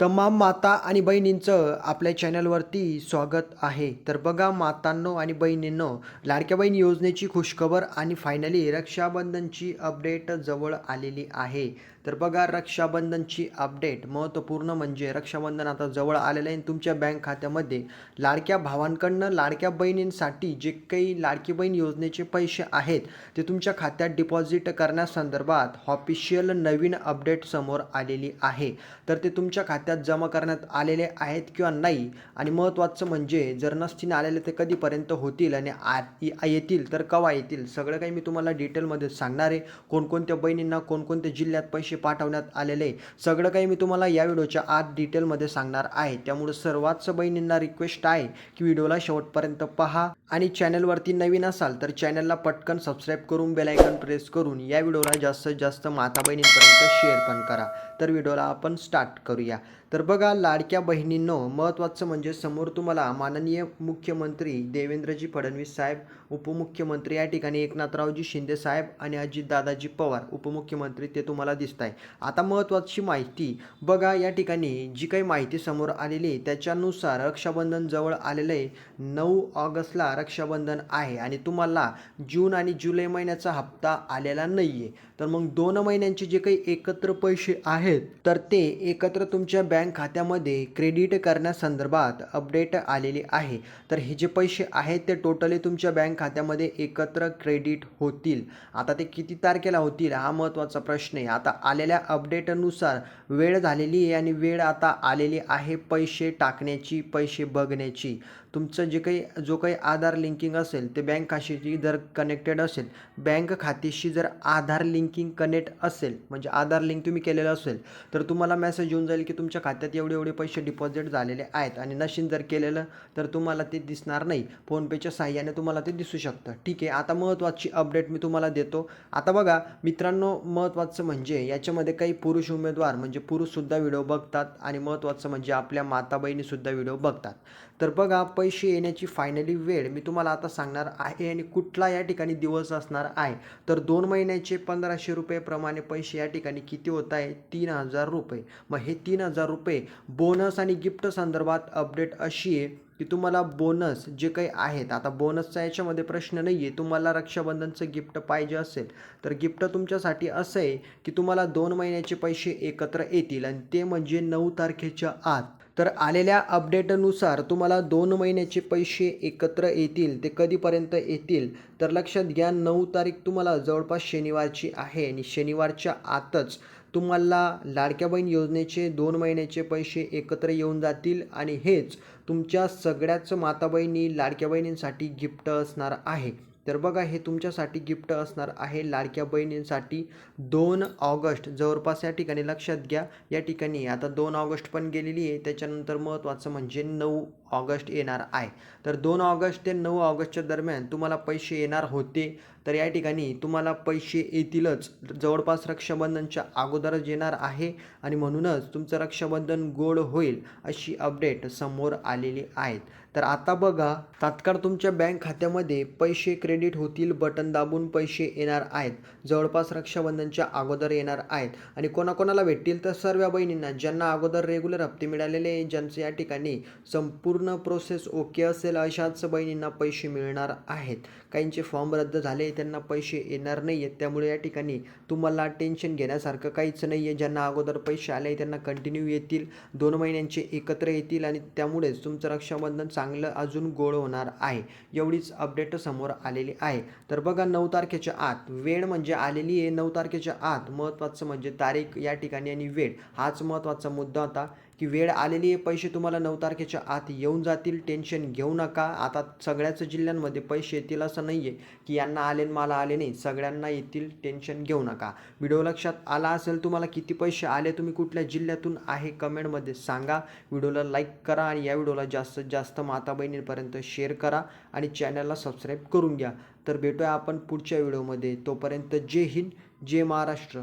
तमाम माता आणि बहिणींचं आपल्या चॅनलवरती स्वागत आहे. तर बघा मातांनो आणि बहिणींनो लाडक्या बहीण योजनेची खुशखबर आणि फायनली रक्षाबंधनची अपडेट जवळ आलेली आहे. तर बघा रक्षाबंधनची अपडेट महत्त्वपूर्ण म्हणजे रक्षाबंधन आता जवळ आलेलं आहे. आणि तुमच्या बँक खात्यामध्ये लाडक्या भावांकडनं लाडक्या बहिणींसाठी जे काही लाडकी बहीण योजनेचे पैसे आहेत ते तुमच्या खात्यात डिपॉझिट करण्यासंदर्भात ऑफिशियल नवीन अपडेट समोर आलेली आहे. तर ते तुमच्या खात्यात जमा करण्यात आलेले आहेत किंवा नाही? आणि महत्त्वाचं म्हणजे जर नसतीने आलेले ते कधीपर्यंत होतील आणि आ येतील तर केव्हा येतील? सगळं काही मी तुम्हाला डिटेलमध्ये सांगणार आहे. कोणकोणत्या बहिणींना कोणकोणत्या जिल्ह्यात पैसे पाठवण्यात आलेले आहे. सगळं काही मी तुम्हाला या व्हिडिओच्या आत डिटेलमध्ये सांगणार आहे. त्यामुळे सर्वाच बहिणींना रिक्वेस्ट आहे की व्हिडिओला शेवटपर्यंत पहा. आणि चॅनलवरती नवीन असाल तर चॅनलला पटकन सबस्क्राईब करून बेलायकन प्रेस करून या व्हिडिओला जास्तीत जास्त माता बहिणींपर्यंत शेअर पण करा. तर व्हिडिओला आपण स्टार्ट करूया. तर बघा लाडक्या बहिणींनो महत्त्वाचं म्हणजे समोर तुम्हाला माननीय मुख्यमंत्री देवेंद्रजी फडणवीस साहेब उपमुख्यमंत्री या ठिकाणी एकनाथरावजी शिंदे साहेब आणि अजितदादाजी पवार उपमुख्यमंत्री ते तुम्हाला दिसत आहे आता महत्त्वाची माहिती बघा या ठिकाणी जी काही माहिती समोर आलेली आहे त्याच्यानुसार रक्षाबंधन जवळ आलेलं आहे नऊ ऑगस्टला रक्षाबंधन आहे आणि तुम्हाला जून आणि जुलै महिन्याचा हप्ता आलेला नाही आहे तर मग दोन महिन्यांचे जे काही एकत्र पैसे आहेत तर ते एकत्र तुमच्या बँक खात्यामध्ये क्रेडिट करण्यासंदर्भात अपडेट आलेली आहे. तर हे जे पैसे आहेत ते टोटली तुमच्या बँक खात्यामध्ये एकत्र क्रेडिट होतील. आता ते किती तारखेला होतील हा महत्त्वाचा प्रश्न आहे. आता आलेल्या अपडेटनुसार वेळ झालेली आहे आणि वेळ आता आलेली आहे पैसे टाकण्याची पैसे बघण्याची. तुमचं जे काही जो काही आधार लिंकिंग असेल ते बँक खात्याशी जर कनेक्टेड असेल बँक खात्याशी जर आधार लिंकिंग कनेक्ट असेल म्हणजे आधार लिंक तुम्ही केलेलं असेल तर तुम्हाला मेसेज येऊन जाईल की तुमच्या खात्यात एवढे एवढे पैसे डिपॉझिट झालेले आहेत आणि नशीन जर केलेलं तर तुम्हाला ते दिसणार नाही. फोनपेच्या साह्याने तुम्हाला ते दिसू शकतं. ठीक आहे आता महत्त्वाची अपडेट मी तुम्हाला देतो. आता बघा मित्रांनो महत्त्वाचं म्हणजे याच्यामध्ये काही पुरुष उमेदवार म्हणजे पुरुषसुद्धा व्हिडिओ बघतात आणि महत्त्वाचं म्हणजे आपल्या माता बहिणीसुद्धा व्हिडिओ बघतात. तर बघा पै पैसे येण्याची फायनली वेळ. मी तुम्हाला आता सांगणार आहे आणि कुठला या ठिकाणी दिवस असणार आहे. तर दोन महिन्याचे पंधराशे रुपयेप्रमाणे पैसे या ठिकाणी किती होत आहे? तीन हजार रुपये. मग हे तीन हजार रुपये बोनस आणि गिफ्ट संदर्भात अपडेट अशी आहे की तुम्हाला बोनस जे काही आहेत आता बोनसचा याच्यामध्ये प्रश्न नाही आहे तुम्हाला रक्षाबंधनचं गिफ्ट पाहिजे असेल तर गिफ्ट तुमच्यासाठी असं आहे की तुम्हाला दोन महिन्याचे पैसे एकत्र येतील आणि ते म्हणजे नऊ तारखेच्या आत. तर आलेल्या अपडेटनुसार तुम्हाला दोन महिन्याचे पैसे एकत्र येतील ते कधीपर्यंत येतील? तर लक्षात घ्या नऊ तारीख तुम्हाला जवळपास शनिवारची आहे आणि शनिवारच्या आतच तुम्हाला लाडक्या बहीण योजनेचे दोन महिन्याचे पैसे एकत्र येऊन जातील आणि हेच तुमच्या सगळ्याच माता बहिणी लाडक्या बहिणींसाठी गिफ्ट असणार आहे. तर बघा हे तुमच्यासाठी गिफ्ट असणार आहे लाडक्या बहिणींसाठी दोन ऑगस्ट. जवळपास या ठिकाणी लक्षात घ्या या ठिकाणी. आता दोन ऑगस्ट पण गेलेली आहे त्याच्यानंतर महत्त्वाचं म्हणजे नऊ ऑगस्ट येणार आहे. तर दोन ऑगस्ट ते नऊ ऑगस्टच्या दरम्यान तुम्हाला पैसे येणार होते. तर या ठिकाणी तुम्हाला पैसे येतीलच. जवळपास रक्षाबंधनच्या अगोदरच येणार आहे आणि म्हणूनच तुमचं रक्षाबंधन गोड होईल अशी अपडेट समोर आलेली आहेत. तर आता बघा तात्काळ तुमच्या बँक खात्यामध्ये पैसे क्रेडिट होतील बटन दाबून पैसे येणार आहेत. जवळपास रक्षाबंधनच्या अगोदर येणार आहेत. आणि कोणाकोणाला भेटतील तर सर्व बहिणींना ज्यांना अगोदर रेग्युलर हप्ते मिळालेले आहे, ज्यांचं या ठिकाणी संपूर्ण प्रोसेस ओके असेल अशाच बहिणींना पैसे मिळणार आहेत. काहींचे फॉर्म रद्द झाले त्यांना पैसे येणार नाही आहेत त्यामुळे या ठिकाणी तुम्हाला टेन्शन घेण्यासारखं काहीच नाही आहे ज्यांना अगोदर पैसे आले त्यांना कंटिन्यू येतील. दोन महिन्यांचे एकत्र येतील आणि त्यामुळेच तुमचं रक्षाबंधन चांगलं अजून गोड होणार आहे. एवढीच अपडेट समोर आलेली आहे. तर बघा नऊ तारखेच्या आत वेळ म्हणजे आलेली आहे. नऊ तारखेच्या आत महत्त्वाचं म्हणजे तारीख या ठिकाणी आणि वेळ हाच महत्त्वाचा मुद्दा होता. की वेळ आलेली आहे पैसे तुम्हाला नऊ तारखेच्या आत येऊन जातील. टेन्शन घेऊ नका. आता सगळ्याच जिल्ह्यांमध्ये पैसे येतील असं नाही आहे की यांना आले मला आले नाही. सगळ्यांना येतील. टेन्शन घेऊ नका. व्हिडिओ लक्षात आला असेल तुम्हाला किती पैसे आले तुम्ही कुठल्या जिल्ह्यातून आहे कमेंटमध्ये सांगा. व्हिडिओला लाईक करा आणि या व्हिडिओला जास्तीत जास्त माता बहिणींपर्यंत शेअर करा आणि चॅनलला सबस्क्राईब करून घ्या. तर भेटूया आपण पुढच्या व्हिडिओमध्ये तोपर्यंत जय हिंद जय महाराष्ट्र.